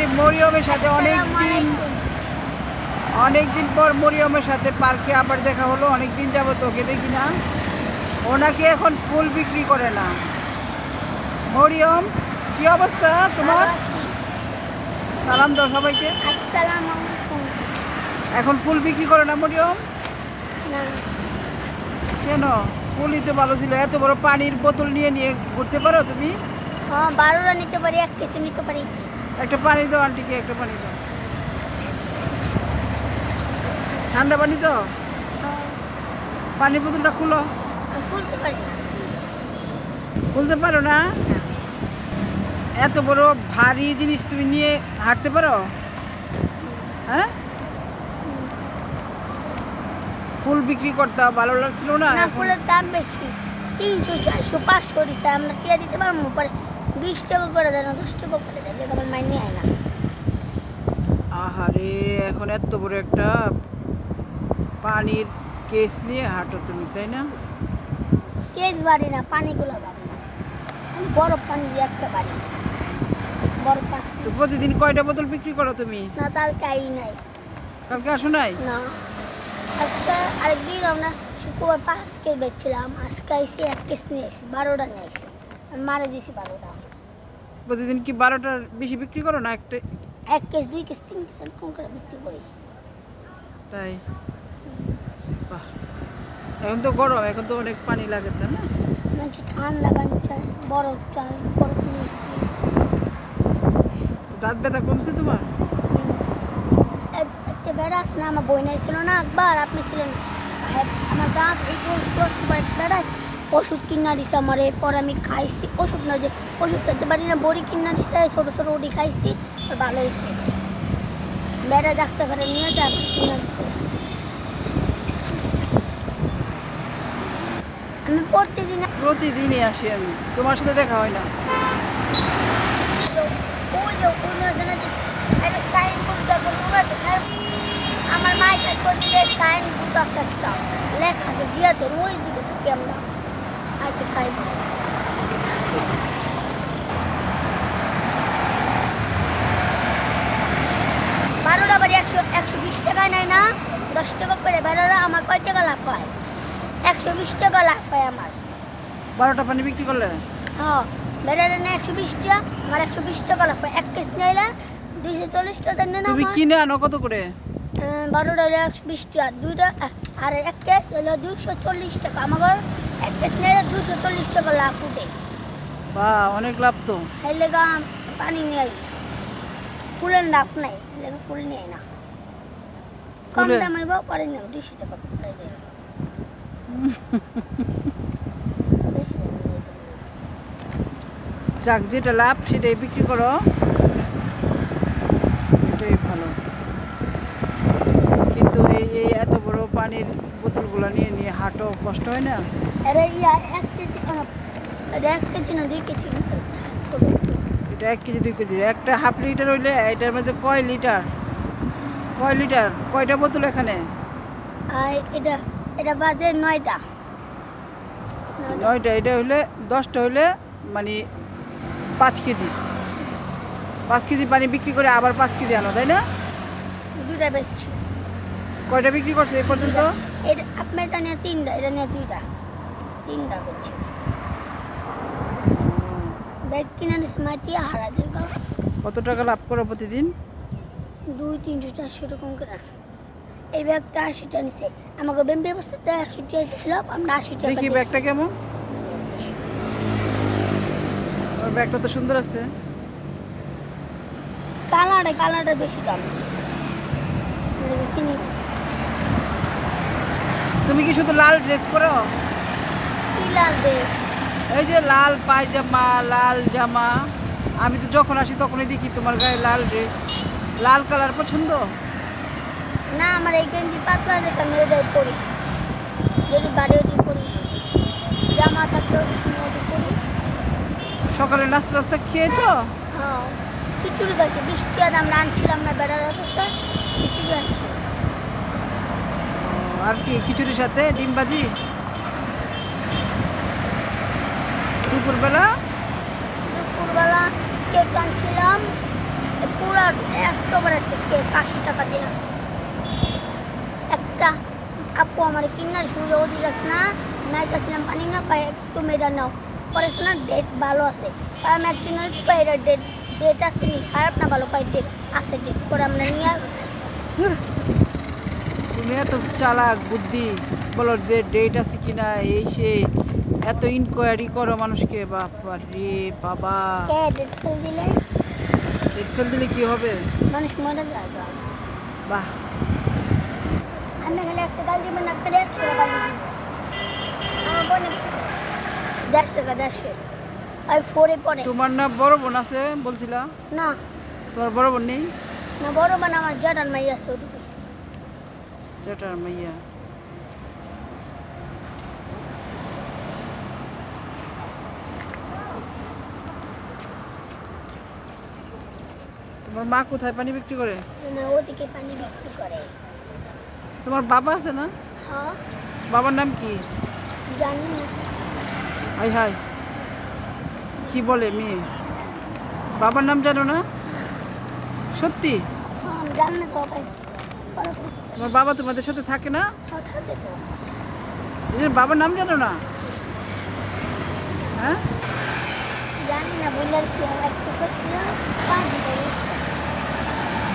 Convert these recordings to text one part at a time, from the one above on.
ফাটাফাটি মরিয়মের সাথে অনেক দিন অনেক দিন পর মরিয়মের সাথে পার্কে আবার দেখা হলো অনেক দিন যাব তোকে দেখি না। ওনাকে এখন ফুল বিক্রি করে না। মরিয়ম কি অবস্থা তোমার? সালাম দাও সবাইকে। এখন ফুল বিক্রি করে না মরিয়ম? কেন? ফুলই তো ভালো ছিল। এত বড় পানির বোতল নিয়ে নিয়ে ঘুরতে পারো তুমি? হ্যাঁ বারোটা নিতে পারি এক কিছু নিতে পারি। একটা পানি দাও আন্টিকে একটা পানি দাও। ঠান্ডা পানি তো? পানির বোতলটা খুলো। খুলতে পারি না? এত বড় ভারী জিনিস তুমি নিয়ে হাঁটতে পারো? হ্যাঁ? ফুল বিক্রি করতে ভালো লাগছিল না? ফুলের দাম বেশি। তিনশো, চারশো, পাঁচশো আমরা কে দিতে পারব, পরে বিশ টাকা করে দেয় না দশ টাকা করে যেটা আমার মাইনে হয় না। আহারে এখন এত বড় একটা পানির কেস নিয়ে হাঁটো তুমি তাই না? কেস বাড়ি না পানিগুলো বাড়ি না। আমি বরফ পানি দিয়ে একটা বাড়ি। বরফ পাঁচ তো প্রতিদিন কয়টা বোতল বিক্রি করো তুমি? না তার কাই নাই। কালকে আসো নাই? না। আজকে আরেকদিন আমরা শুক্রবার পাঁচ কেস বেচছিলাম আজকে এসে এক কেস নিয়ে এসেছি বারোটা নিয়ে এসেছি মারা বারোটা। প্রতিদিন কি বারোটার বেশি বিক্রি করো না একটা? এক কেস দুই কেস তিন কেস এরকম করে বিক্রি করি। তাই? বাহ। এখন তো গরম এখন তো অনেক পানি লাগে না? ঠান্ডা পানি চাই বরফ চাই বরফ নিয়ে এসেছি দাঁত ব্যথা কমছে তোমার? একটা বেড়া আছে না আমার বই নাই ছিল না একবার আপনি ছিলেন আমার দাঁত এই বেড়ায়। ওষুধ কিনা দিছে আমার এরপর আমি খাইছি। ওষুধ না যে ওষুধ খেতে পারি না বড়ি কিনা দিছে ছোটো ছোটো উডি খাইছি আর ভালো হয়েছে বেড়া ডাক্তার ঘরে নিয়ে কিনা দিছে। আমি প্রতিদিন প্রতিদিনই আসি আমি তোমার সাথে দেখা হয় না। ওই যে কোন আছে না যে একটা সাইন বোর্ড যখন উড়াতে আমার মায়ের প্রতিদিন সাইন বোর্ড আছে একটা লেখা আছে গিয়া তো ওই দিকে থাকি আমরা। একটা সাইন বারোটা বাড়ি একশো একশো বিশ টাকায় নেয় না দশ টাকা করে বেরোরা আমার কয় টাকা লাভ হয়? একশো বিশ টাকা লাভ হয় আমার। বারোটা পানি বিক্রি করলে? হ্যাঁ বেড়ারে না একশো বিশ টাকা আমার একশো বিশ টাকা লাগবে এক কেস নিলে দুইশো চল্লিশ টাকা দেন না তুমি কিনে আনো কত করে? বারোটা হলো একশো বিশ টাকা দুইটা আর এক কেস হলো দুইশো চল্লিশ টাকা। আমার এক কেস নিলে দুইশো চল্লিশ টাকা লাভ উঠে বা অনেক লাভ তো। লেগা পানি নিয়ে আই ফুলের লাভ নাই এই ফুল নিয়ে না কম দামে বা পারি না দুইশো টাকা। যাক যেটা লাভ সেটাই বিক্রি করো। এই এত বড় পানির বোতলগুলো নিয়ে নিয়ে হাঁটো কষ্ট হয় না? আরে এক কেজি এক কেজি না দুই কেজি এটা এক কেজি দুই কেজি। একটা হাফ লিটার হইলে এটার মধ্যে কয় লিটার? কয় লিটার? কয়টা বোতল এখানে? আর এটা এটা বাদে নয়টা। নয়টা। এটা হইলে দশটা হইলে মানে পাঁচ কেজি। পাঁচ কেজি পানি বিক্রি করে আবার পাঁচ কেজি আনো তাই না? দুটা বেচছি। কয়টা বিক্রি করছে এ পর্যন্ত? এটা আপনার এটা নিয়ে তিনটা এটা নিয়ে দুইটা। তিনটা বেচছি ব্যাগ কিনে নিচ্ছে মাটি হারা কারণ কত টাকা লাভ করো প্রতিদিন? দুই তিনশো চারশো এরকম করে। এই ব্যাগটা আশিটা নিছে। আমাকে ব্যায়াম ব্যবস্থাতে একশো টাকা ছিল আমরা আশি টাকা দেখি। ব্যাগটা কেমন? ওর ব্যাগটা তো সুন্দর আছে। কালারটা কালারটা বেশি দাম এটাকে কিনি না। তুমি কি শুধু লাল ড্রেস পরো? কি লাল ড্রেস এই যে লাল পায়জামা লাল জামা। আমি তো যখন আসি তখনই দেখি তোমার গায়ে লাল ড্রেস লাল কালার পছন্দ? না আমার এই গেঞ্জি পাতলা দেখে আমি এটাই পরি। যদি বাড়ি ওটি পরি। জামা থাকলে ওটি পরি। সকালে নাস্তা টাস্তা খেয়েছো? হ্যাঁ খিচুড়ি গাছে বৃষ্টি আদ আমরা আনছিলাম না বেড়ার অবস্থায় খিচুড়ি আনছি ও, আর কি খিচুড়ির সাথে ডিম ভাজি। দুপুরবেলা? দুপুরবেলা কেক আনছিলাম। পুরা একেবারে থেকে আশি টাকা দিয়ে। একটা আপু আমার কিনার সুযোগ আছে না। নাইতেছিলাম পানি না পাই একটু মেয়েরা নাও। পরেছে না ডেট ভালো আছে। আর আমি একদিন এটা ডেট ডেট আসেনি খারাপ না ভালো পাই ডেট আছে ডেট করে আমরা নিয়ে তুমি এত চালাক বুদ্ধি বলো যে ডেট আছে কিনা এই সে এত ইনকোয়ারি করো মানুষকে বাবা রে বাবা। ডেট ফেল দিলে? ডেট ফেল দিলে কি হবে? মানুষ মরে যায়। বাহ। আমি এখানে একটা গাল দিবেন না করে একশো টাকা দিব। আমার বোনে দেড়শো টাকা দেড়শো। আর ফোরে পড়ে। তোমার না বড় বোন আছে বলছিলা? না। তোমার বড় বোন নেই? না বড় মানে আমার জটার মাই আছে ওটি করছে জটার মাইয়া তোমার মা কোথায় পানি বিক্রি করে? ওদিকে পানি বিক্রি করে। তোমার বাবা আছে না? হ্যাঁ। বাবার নাম কি? জানি হাই হাই। কি বলে মেয়ে? বাবার নাম জানো না? সত্যি? হ্যাঁ, জানি। তোমার বাবা তোমাদের সাথে থাকে না? থাকে তো। নিজের বাবার নাম জানো না? হ্যাঁ।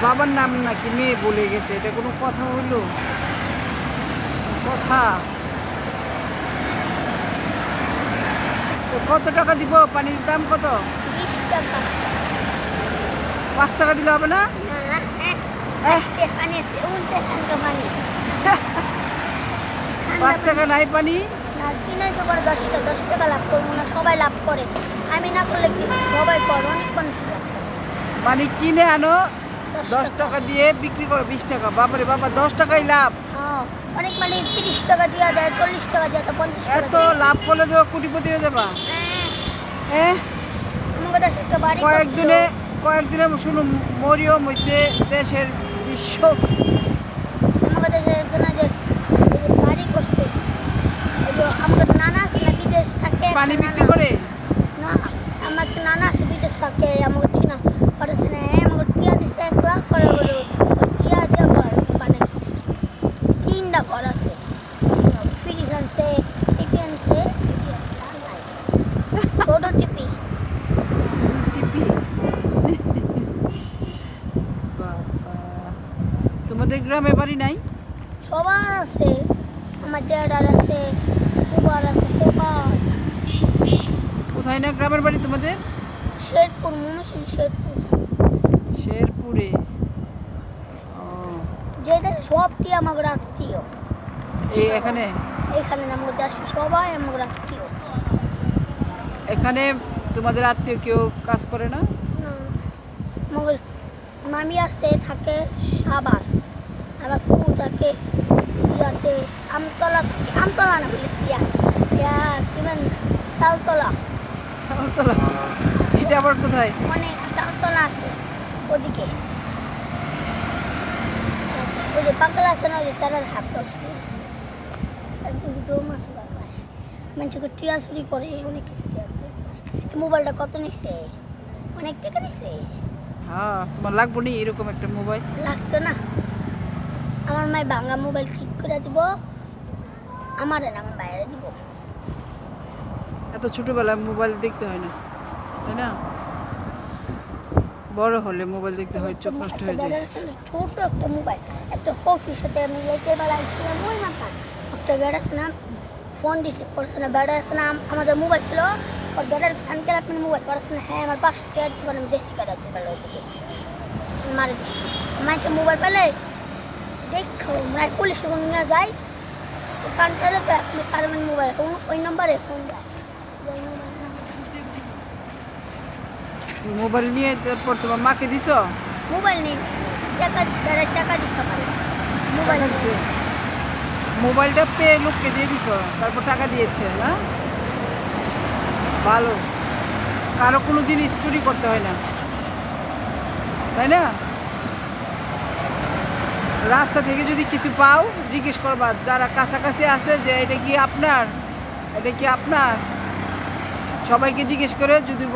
বাবার নাম নাকি মেয়ে বলে গেছে এটা কোনো কথা হইল কথা? কত টাকা দিব? পানির দাম কত? টাকা। পাঁচ টাকা দিলে হবে না? না আজকে পানি আছে উল্টে ঠান্ডা পানি পাঁচ টাকা নাই পানি না তো দশ টাকা দশ টাকা লাভ করব না সবাই লাভ করে আমি না করলে কি সবাই করে অনেক মানুষ পানি কিনে আনো দশ টাকা। দিয়ে বিক্রি করো বিশ টাকা বাবারে বাবা দশ টাকাই লাভ অনেক মানে তিরিশ টাকা দেওয়া দেয় চল্লিশ টাকা দেয় পঞ্চাশ টাকা এত লাভ করলে তো কোটিপতি হয়ে যাবা হ্যাঁ, কয়েকদিনে কয়েকদিনে শুনো মরিয়ম হয়েছে দেশের বিশ্ব। আমাদের দেশে আছে না যে বাড়ি করছে। আমাদের নানা আছে না বিদেশ থাকে পানি বিক্রি। করে? না আমার নানা আছে বিদেশ থাকে আমাকে চিনা। করেছে না হ্যাঁ আমাকে টিয়া দিছে এক লাখ করে বলে ওই টিয়া দিয়ে ঘর বানাইছে তিনটা ঘর আছে ফ্রিজ আনছে টিপি আনছে টিপি আনছে আর নাই ছোট টিপি টিপি বাবা। তোমাদের গ্রামে বাড়ি নাই? সবার আছে। আমার জেডার আছে কুবার আছে সবার। কোথায় না গ্রামের বাড়ি তোমাদের? শেরপুর মমসিন শেরপুর। শেরপুরে। যেটা সবটি আমাকে আত্মীয়। এই এখানে? এখানে আমাকে আসি সবাই আমাকে আত্মীয়। এখানে তোমাদের আত্মীয় কেউ কাজ করে না? না। মামি আছে থাকে সাবার আবার থাকে ইয়াতে আমতলা থাকে আমতলা না বলেছি ইয়া। ইয়া কি বলেন তালতলা। তালতলা। এটা আবার কোথায়? মানে তালতলা আছে ওদিকে। ওই যে পাগলা আছে না ওই যে স্যারের হাত ধরছে। দৌড় মাছ পাগলায় মানুষকে টিয়া চুরি করে অনেক কিছু টিয়া মোবাইলটা কত নিচ্ছে অনেক টাকা নিচ্ছে হ্যাঁ তোমার লাগবো নি এরকম একটা মোবাইল? লাগতো না। আমার মায় ভাঙা মোবাইল ঠিক করে দিব আমার না আমার বাইরে দিব। এত ছোটবেলায় মোবাইল দেখতে হয় না তাই না? বড় হলে মোবাইল দেখতে হয় চোখ নষ্ট হয়ে যায়। ছোট একটা মোবাইল একটা কফির সাথে আমি লেতে বেলা ছিলাম ওই মাথা একটা বেড়া আছে না ফোন রিসিভ করছে না বেড়া আছে না আমাদের মোবাইল ছিল। ওর বেড়ার সানকেল আপনি মোবাইল পড়াচ্ছে না হ্যাঁ আমার পাঁচশো টাকা দিচ্ছে মানে আমি দেশি কাটা দিতে পারল মারে দিচ্ছি মাইছে মোবাইল পেলে দেখো মানে পুলিশ যখন নিয়ে যায় কানটা লোক আপনি মোবাইল ওই নম্বরে ফোন দেয়। মোবাইল নিয়ে তারপর তোমার মাকে দিছ? মোবাইল নেই টাকা টাকা দিতে পারে মোবাইল দিছে? মোবাইলটা পেয়ে লোককে দিয়ে দিছ তারপর টাকা দিয়েছে না? ভালো। কারও কোনো জিনিস চুরি করতে হয় না। তাই না? রাস্তা থেকে যদি কিছু পাও, জিজ্ঞেস করবা যারা কাছাকাছি আছে যে এটা কি আপনার? এটা কি আপনার? সবাইকে জিজ্ঞেস করে যদি